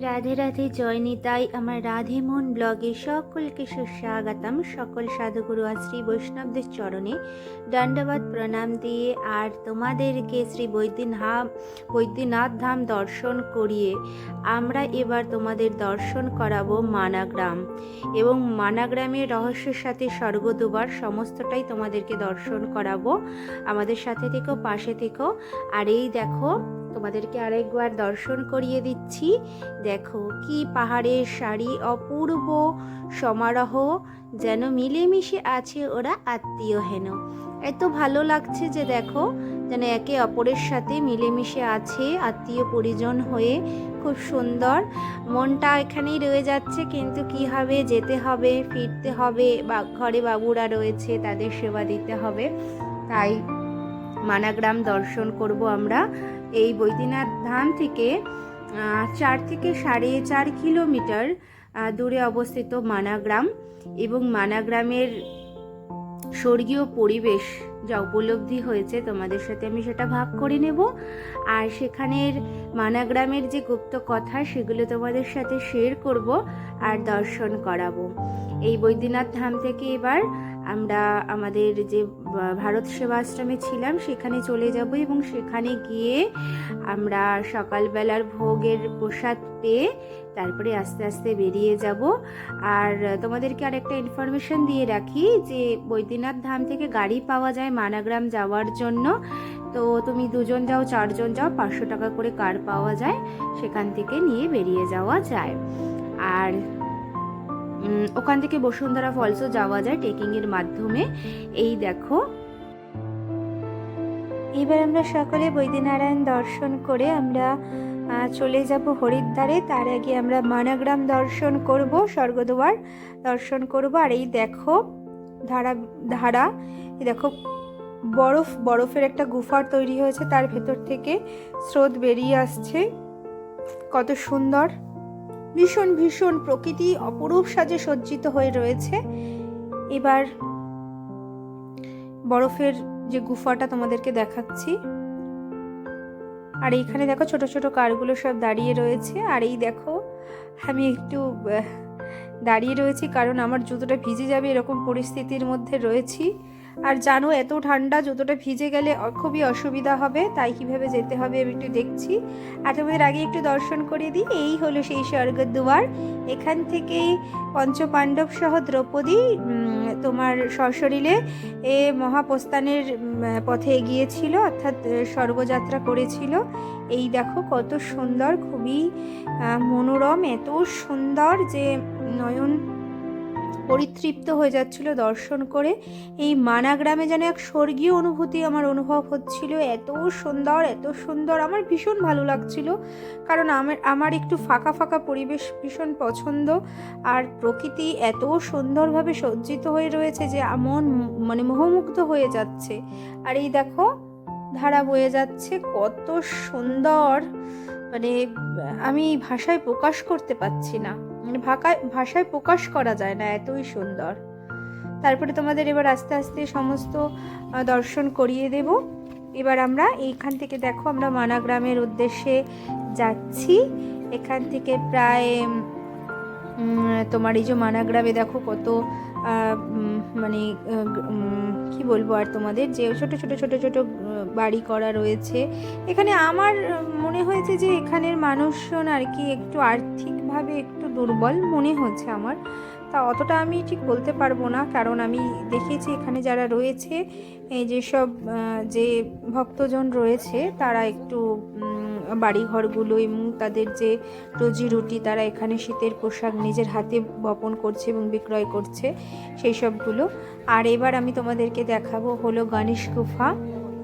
রাধে রাধে, জয় নিতাই আমার রাধে মন ব্লগে সকলকে সুস্বাগতম। সকল সাধুগুরু আর শ্রী বৈষ্ণবদের চরণে দণ্ডবাদ প্রণাম দিয়ে আর তোমাদেরকে শ্রী বৈদ্যনাথ বৈদ্যনাথ ধাম দর্শন করিয়ে আমরা এবার তোমাদের দর্শন করাবো মানাগ্রাম। এবং মানাগ্রামের রহস্যের সাথে স্বর্গ দুবার সমস্তটাই তোমাদেরকে দর্শন করাবো। আমাদের সাথে থেকো, পাশে থেকো। আর এই দেখো তোমাদেরকে আরেকবার দর্শন করিয়ে দিচ্ছি। দেখো কি পাহাড়ের শাড়ি অপূর্ব সমারোহ, যেন মিলেমিশে আছে ওরা আত্মীয় হেন। এত ভালো লাগছে যে দেখো, যেন একে অপরের সাথে মিলেমিশে আছে, আত্মীয় পরিজন হয়ে। খুব সুন্দর। মনটা এখানেই রয়ে যাচ্ছে, কিন্তু কি হবে, যেতে হবে, ফিরতে হবে, বা ঘরে বাবুরা রয়েছে, তাদের সেবা দিতে হবে। তাই মানাগ্রাম দর্শন করব আমরা। এই বৈদ্যনাথ ধাম থেকে চার থেকে সাড়ে চার কিলোমিটার দূরে অবস্থিত মানাগ্রাম এবং মানাগ্রামের স্বর্গীয় পরিবেশ যা উপলব্ধি হয়েছে, তোমাদের সাথে আমি সেটা ভাগ করে নেব। আর সেখানের মানাগ্রামের যে গুপ্ত কথা, সেগুলো তোমাদের সাথে শেয়ার করব আর দর্শন করাবো। এই বৈদ্যনাথ ধাম থেকে এবার আমরা আমাদের যে ভারত সেবাশ্রমে ছিলাম, সেখানে চলে যাব এবং সেখানে গিয়ে আমরা সকালবেলার ভোগের প্রসাদ পেয়ে তারপরে আস্তে আস্তে বেরিয়ে যাব। আর তোমাদেরকে আর একটা ইনফরমেশন দিয়ে রাখি যে বৈদ্যনাথ ধাম থেকে গাড়ি পাওয়া যায় মানাগ্রাম যাওয়ার জন্য। তো তুমি দুজন যাও, চারজন যাও, পাঁচশো টাকা করে কার পাওয়া যায়। সেখান থেকে নিয়ে বেরিয়ে যাওয়া যায়। আর ওখান থেকে বসুন্ধরা ফলসও যাওয়া যায় ট্রেকিংয়ের মাধ্যমে। এই দেখো। এবার আমরা সকলে বৈদ্যনারায়ণ দর্শন করে আমরা চলে যাব হরিদ্বারে। তার আগে আমরা মানাগ্রাম দর্শন করব, স্বর্গদুয়ার দর্শন করব। আর এই দেখো, ধারা ধারা দেখো, বরফ, বরফের একটা গুফার তৈরি হয়েছে। তার ভেতর থেকে স্রোত বেরিয়ে আসছে। কত সুন্দর। ভীষণ ভীষণ প্রকৃতি অপরূপ সাজে সজ্জিত হয়ে রয়েছে। এবার বরফের যে গুফাটা তোমাদেরকে দেখাচ্ছি। আর এইখানে দেখো ছোট ছোট কারগুলো সব দাঁড়িয়ে রয়েছে। আর এই দেখো, আমি একটু দাঁড়িয়ে রয়েছি কারণ আমার জুতোটা ভিজে যাবে এরকম পরিস্থিতির মধ্যে রয়েছি। আর জানো, এত ঠান্ডা জুতোটা ভিজে গেলে খুবই অসুবিধা হবে, তাই কীভাবে যেতে হবে আমি একটু দেখছি। আর তোমাদের আগে একটু দর্শন করিয়ে দিই, এই হলো সেই স্বর্গের দুয়ার এখান থেকেই পঞ্চপাণ্ডব সহ দ্রৌপদী তোমার সশরীরে এ মহাপ্রস্থানের পথে এগিয়েছিল, অর্থাৎ স্বর্গযাত্রা করেছিল। এই দেখো কত সুন্দর, খুবই মনোরম, এত সুন্দর যে নয়ন পরিতৃপ্ত হয়ে যাচ্ছিল দর্শন করে। এই মানা গ্রামে যেন এক স্বর্গীয় অনুভূতি আমার অনুভব হচ্ছিল। এত সুন্দর এত সুন্দর, আমার ভীষণ ভালো লাগছিল। কারণ আমার আমার একটু ফাঁকা ফাঁকা পরিবেশ ভীষণ পছন্দ। আর প্রকৃতি এত সুন্দরভাবে সজ্জিত হয়ে রয়েছে যে মন মানে মোহমুগ্ধ হয়ে যাচ্ছে। আর এই দেখো, ধারা বয়ে যাচ্ছে, কত সুন্দর। মানে আমি ভাষায় প্রকাশ করতে পারছি না। মানে ভাকায়, ভাষায় প্রকাশ করা যায় না, এতই সুন্দর। তারপরে তোমাদের এবার আস্তে আস্তে সমস্ত দর্শন করিয়ে দেব। এবার আমরা এইখান থেকে দেখো, আমরা মানাগ্রামের উদ্দেশ্যে যাচ্ছি। এখান থেকে প্রায় তোমার এই যে মানাগ্রামে দেখো কত মানে কি বলব আর তোমাদের? যে ছোট ছোট ছোট ছোট বাড়ি করা রয়েছে। এখানে আমার মনে হয়েছে যে এখানের মানুষজন আর কি একটু আর্থিকভাবে একটু দুর্বল মনে হচ্ছে আমার। তা অতটা আমি ঠিক বলতে পারব না। কারণ আমি দেখেছি এখানে যারা রয়েছে যেসব যে ভক্তজন রয়েছে, তারা একটু বাড়িঘরগুলো এবং তাদের যে রুজি রুটি, তারা এখানে শীতের পোশাক নিজের হাতে বপন করছে এবং বিক্রয় করছে, সেই সবগুলো। আর এবার আমি তোমাদেরকে দেখাবো হলো গণেশ গুফা।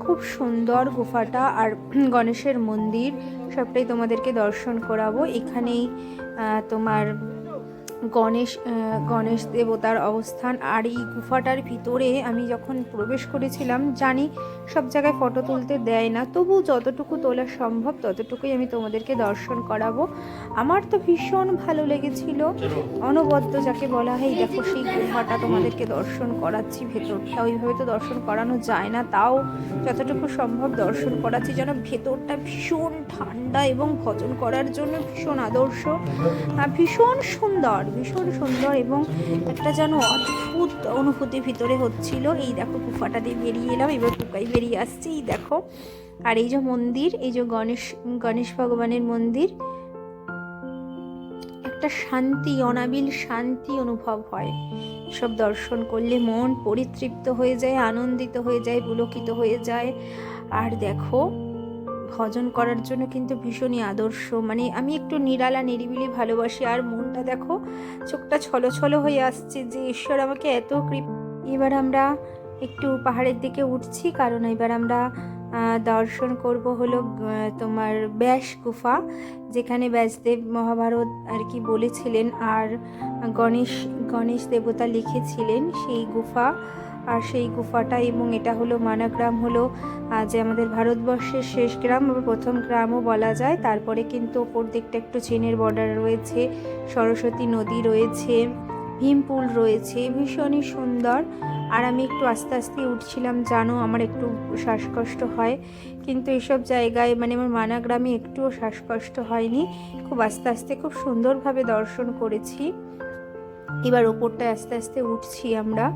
খুব সুন্দর গুফাটা আর গণেশের মন্দির, সবটাই তোমাদেরকে দর্শন করাবো। এখানেই তোমার গণেশ গণেশ দেবতার অবস্থান। আর এই গুফাটার ভিতরে আমি যখন প্রবেশ করেছিলাম, জানি সব জায়গায় ফটো তুলতে দেয় না। তবু যতটুকু তোলা সম্ভব, ততটুকুই আমি তোমাদেরকে দর্শন করাবো। আমার তো ভীষণ ভালো লেগেছিল। অনবদ্য যাকে বলা হয় দেখো সেই গুফাটা তোমাদেরকে দর্শন করাচ্ছি, ভেতরটা ওইভাবে তো দর্শন করানো যায় না। তাও যতটুকু সম্ভব দর্শন করাচ্ছি। যেন ভেতরটা ভীষণ ঠান্ডা এবং ভজন করার জন্য ভীষণ আদর্শ ভীষণ সুন্দর। ভীষণ সুন্দর এবং একটা যেন অদ্ভুত অনুভূতি ভিতরে হচ্ছিল। এই দেখো, গুফাটা দিয়ে বেরিয়ে এলাম, এবার পুকাই বেরিয়ে আসছে, এই দেখো। আর এই যে মন্দির, এই যে গণেশ গণেশ ভগবানের মন্দির, একটা শান্তি, অনাবিল শান্তি অনুভব হয়। সব দর্শন করলে মন পরিতৃপ্ত হয়ে যায়, আনন্দিত হয়ে যায়, পুলকিত হয়ে যায়। আর দেখো ভজন করার জন্য কিন্তু ভীষণই আদর্শ। মানে আমি একটু নিরালা, নিরিবিলি ভালোবাসি আর মনটা দেখো চোখটা ছলো ছলো হয়ে আসছে যে ঈশ্বর আমাকে এত কৃপ এবার আমরা একটু পাহাড়ের দিকে উঠছি, কারণ এবার আমরা দর্শন করব হলো তোমার ব্যাস গুফা, যেখানে ব্যাসদেব মহাভারত আর কি বলেছিলেন আর গণেশ গণেশ দেবতা লিখেছিলেন সেই গুফা। আর সেই গুফাটা এবং এটা হলো মানাগ্রাম হলো যে আমাদের ভারতবর্ষের শেষ গ্রাম বা প্রথম গ্রামও বলা যায়। তারপরে কিন্তু ওপর দিকটা একটু চীনের বর্ডার রয়েছে, সরস্বতী নদী রয়েছে ভীমপুল রয়েছে, ভীষণই সুন্দর। আর আমি একটু আস্তে আস্তে উঠছিলাম, জানো আমার একটু শ্বাসকষ্ট হয়। কিন্তু এসব জায়গায় মানে আমার মানাগ্রামে একটুও শ্বাসকষ্ট হয়নি। খুব আস্তে আস্তে, খুব সুন্দরভাবে দর্শন করেছি। এবার ওপরটায় আস্তে আস্তে উঠছি আমরা।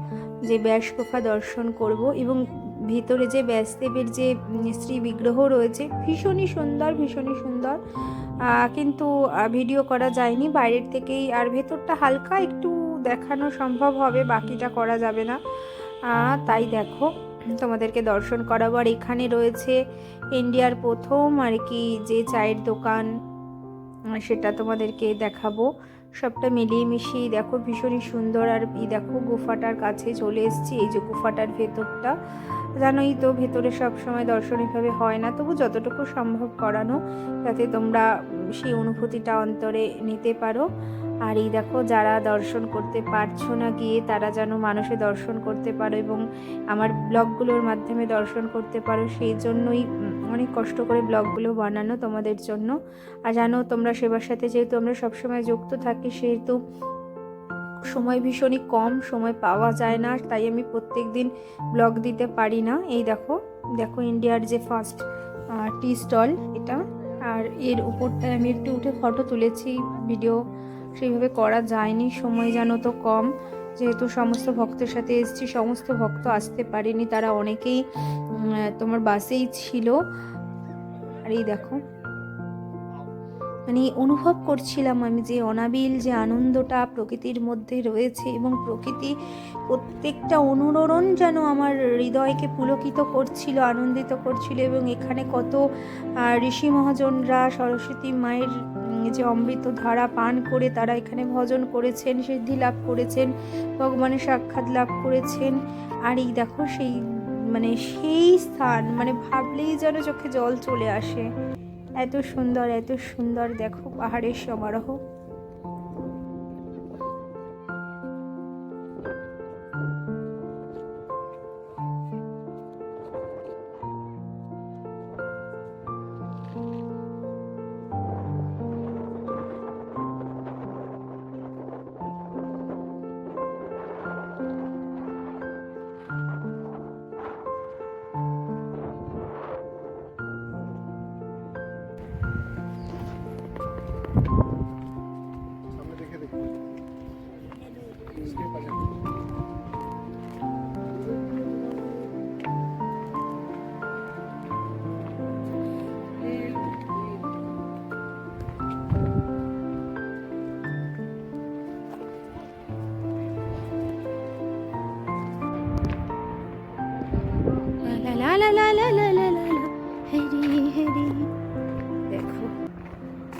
যে ব্যাস গুফা দর্শন করব এবং ভিতরে যে ব্যাসদেবের যে শ্রী বিগ্রহ রয়েছে, ভীষণই সুন্দর ভীষণই সুন্দর। কিন্তু ভিডিও করা যায়নি, বাইরের থেকেই, আর ভেতরটা হালকা একটু দেখানো সম্ভব হবে, বাকিটা করা যাবে না। তাই দেখো, তোমাদেরকে দর্শন করাবো। আর এখানে রয়েছে ইন্ডিয়ার প্রথম আর কি যে চায়ের দোকান, সেটা তোমাদেরকে দেখাবো। সবটা মিলিয়ে মিশিয়ে দেখো ভীষণই সুন্দর আর এই দেখো গুফাটার কাছে চলে এসেছি। এই যে গুফাটার ভেতরটা, জানোই তো ভেতরে সব সময় দর্শনীয়ভাবে হয় না। তবু যতটুকু সম্ভব করানো, যাতে তোমরা সেই অনুভূতিটা অন্তরে নিতে পারো। আর এই দেখো যারা দর্শন করতে পারছ না গিয়ে, তারা যেন মানুষে দর্শন করতে পারো এবং আমার ব্লগগুলোর মাধ্যমে দর্শন করতে পারো, সেই জন্যই অনেক কষ্ট করে ব্লগগুলো বানানো তোমাদের জন্য। আর জানো, তোমরা সেবার সাথে যেহেতু আমরা সবসময় যুক্ত থাকি, সেহেতু সময় ভীষণই কম, সময় পাওয়া যায় না তাই আমি প্রত্যেক দিন ব্লগ দিতে পারি না। এই দেখো দেখো ইন্ডিয়ার যে ফার্স্ট টি স্টল এটা, আর এর উপরটায় আমি একটু উঠে ফটো তুলেছি ভিডিও সেইভাবে করা যায়নি, সময় জানো তো কম। যেহেতু সমস্ত ভক্তের সাথে এসেছি, সমস্ত ভক্ত আসতে পারেনি, তারা অনেকেই তোমার বাসেই ছিল। আর এই দেখো। মানে অনুভব করছিলাম আমি যে অনাবিল যে আনন্দটা প্রকৃতির মধ্যে রয়েছে এবং প্রকৃতি প্রত্যেকটা অনুরণন যেন আমার হৃদয়কে পুলকিত করছিল, আনন্দিত করছিল এবং এখানে কত ঋষি মহাজনরা, সরস্বতী মায়ের যে অমৃত ধারা পান করে তারা এখানে ভজন করেছেন, সিদ্ধি লাভ করেছেন, ভগবানের সাক্ষাৎ লাভ করেছেন। আর এই দেখো সেই মানে সেই স্থান মানে ভাবলেই যেন চোখে জল চলে আসে। এত সুন্দর এত সুন্দর, দেখো পাহাড়ের সমারোহ।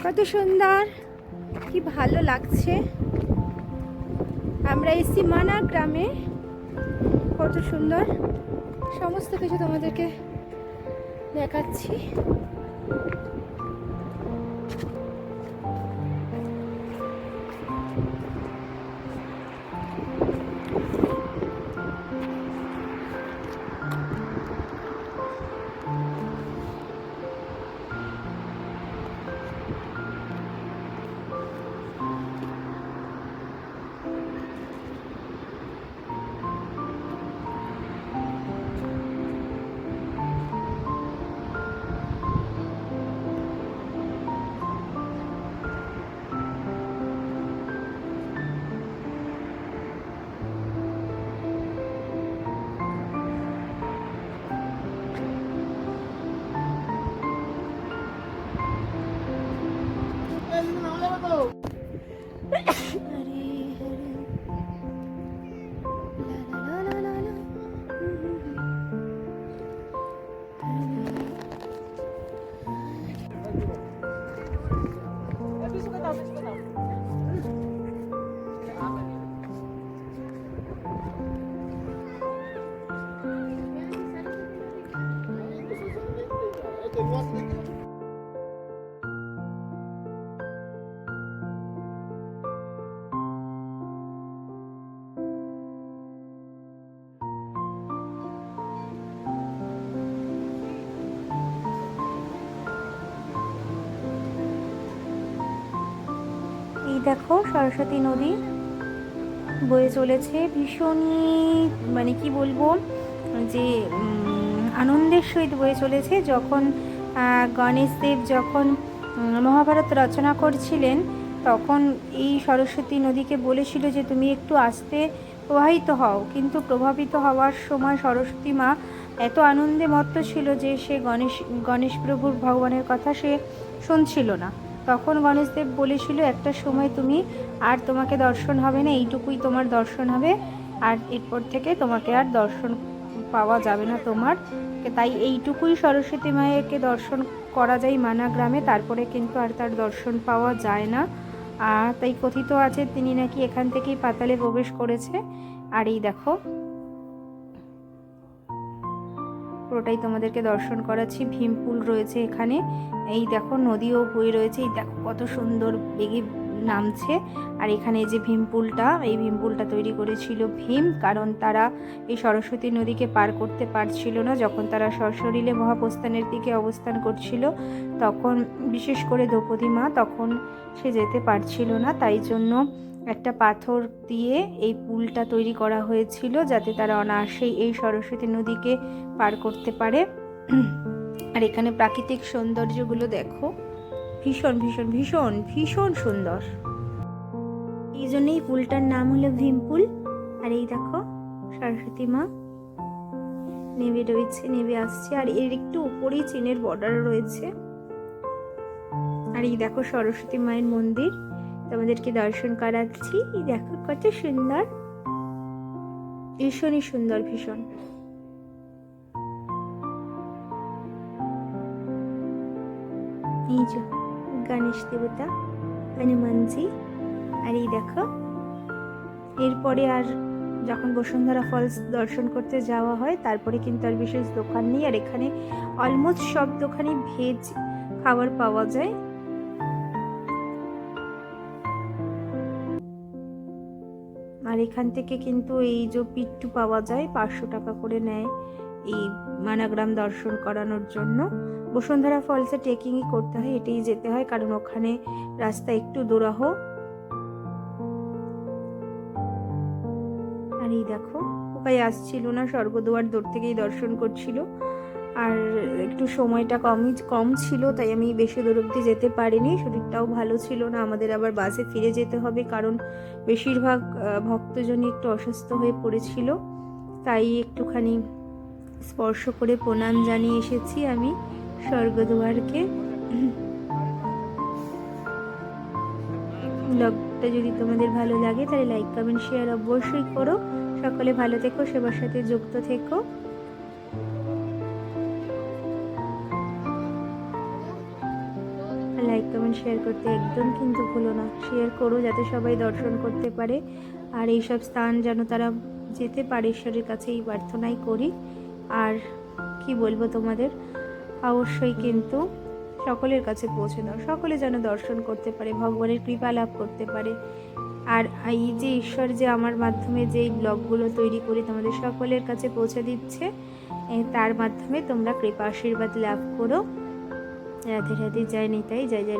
কত সুন্দর কি ভালো লাগছে। আমরা এসছি মানা গ্রামে। কত সুন্দর। সমস্ত কিছু তোমাদেরকে দেখাচ্ছি। não Nossa, দেখো, সরস্বতী নদী বয়ে চলেছে। ভীষণই মানে কি বলব, যে আনন্দের সহিত বয়ে চলেছে। যখন গণেশদেব যখন মহাভারত রচনা করছিলেন, তখন এই সরস্বতী নদীকে বলেছিল যে, তুমি একটু আস্তে প্রবাহিত হও। কিন্তু প্রভাবিত হওয়ার সময় সরস্বতী মা এত আনন্দে মত্ত ছিল যে, সে গণেশ গণেশ প্রভুর ভগবানের কথা সে শুনছিল না। তখন গণেশদেব বলেছিল, একটা সময় তুমি আর তোমাকে দর্শন হবে না, এইটুকুই তোমার দর্শন হবে। আর এরপর থেকে তোমাকে আর দর্শন পাওয়া যাবে না তোমার। তাই এইটুকুই সরস্বতী মায়েরকে দর্শন করা যায় মানা গ্রামে। তারপরে কিন্তু আর তার দর্শন পাওয়া যায় না। আর তাই কথিত আছে, তিনি নাকি এখান থেকেই পাতালে প্রবেশ করেছে। আর এই দেখো পুরোটাই তোমাদেরকে দর্শন করাচ্ছি। ভীমপুল রয়েছে এখানে। এই দেখো, নদীও বয়ে রয়েছে। এই দেখো, কত সুন্দর বেগে নামছে। আর এখানে যে ভীমপুলটা এই ভীমপুলটা তৈরি করেছিল ভীম, কারণ তারা এই সরস্বতী নদীকে পার করতে পারছিল না। যখন তারা সশরীরে মহাপ্রস্থানের দিকে অবস্থান করছিল, তখন, বিশেষ করে দ্রৌপদী মা, তখন সে যেতে পারছিল না। তাই জন্য একটা পাথর দিয়ে এই পুলটা তৈরি করা হয়েছিল যাতে তারা অনায়াসেই এই সরস্বতী নদীকে পার করতে পারে। আর এখানে প্রাকৃতিক সৌন্দর্যগুলো দেখো। ভীষণ ভীষণ ভীষণ ভীষণ সুন্দর। এই জন্যই পুলটার নাম হলো ভীমপুল আর এই দেখো, সরস্বতী মা নেমে রয়েছে, নেমে আসছে। আর এর একটু উপরেই চীনের বর্ডার রয়েছে। আর এই দেখো সরস্বতী মায়ের মন্দির। তোমাদেরকে দর্শন করাচ্ছি। দেখো কত সুন্দর। ভীষণই সুন্দর, ভীষণ। গণেশ দেবতা, হনুমানজি। আর এই দেখো, এরপরে আর যখন বসুন্ধরা ফলস দর্শন করতে যাওয়া হয়, তারপরে কিন্তু আর বিশেষ দোকান নেই। আর এখানে অলমোস্ট সব দোকানে ভেজ খাবার পাওয়া যায়। আর এখান থেকে কিন্তু এই যে পিট্টু পাওয়া যায়, পাঁচশো টাকা করে নেয় এই মানাগ্রাম দর্শন করানোর জন্য। বসুন্ধরা ফলসে ট্রেকিংই করতে হয়, এটাই যেতে হয়, কারণ ওখানে রাস্তা একটু দোরাহ। আর এই দেখো ওকাই আসছিল না, স্বর্গদুয়ার দূর থেকেই দর্শন করছিল। আর একটু সময়টা কমই কম ছিল, তাই আমি বেশি দূর অব্দি যেতে পারিনি। শরীরটাও ভালো ছিল না, আমাদের আবার বাসে ফিরে যেতে হবে, কারণ বেশিরভাগ ভক্তজনই একটু অসুস্থ হয়ে পড়েছিল। তাই একটুখানি স্পর্শ করে প্রণাম জানিয়ে এসেছি আমি স্বর্গদুয়ারকে। ব্লগটা যদি তোমাদের ভালো লাগে, তাহলে লাইক কমেন্ট শেয়ার অবশ্যই করো। সকলে ভালো থেকো, সেবার সাথে যুক্ত থেকো। কমেন্ট শেয়ার করতে একদম কিন্তু ভুলো না। শেয়ার করো যাতে সবাই দর্শন করতে পারে। আর এইসব স্থান যেন তারা যেতে পারে, ঈশ্বরের কাছে এই প্রার্থনাই করি। আর কি বলব তোমাদের? অবশ্যই কিন্তু সকলের কাছে পৌঁছে দাও সকলে যেন দর্শন করতে পারে, ভগবানের কৃপা লাভ করতে পারে। আর এই যে ঈশ্বর যে আমার মাধ্যমে যেই ব্লগগুলো তৈরি করি তোমাদের সকলের কাছে পৌঁছে দিচ্ছে তার মাধ্যমে তোমরা কৃপা আশীর্বাদ লাভ করো। রাধে রাধে, জয় নিতাই, জয় জয়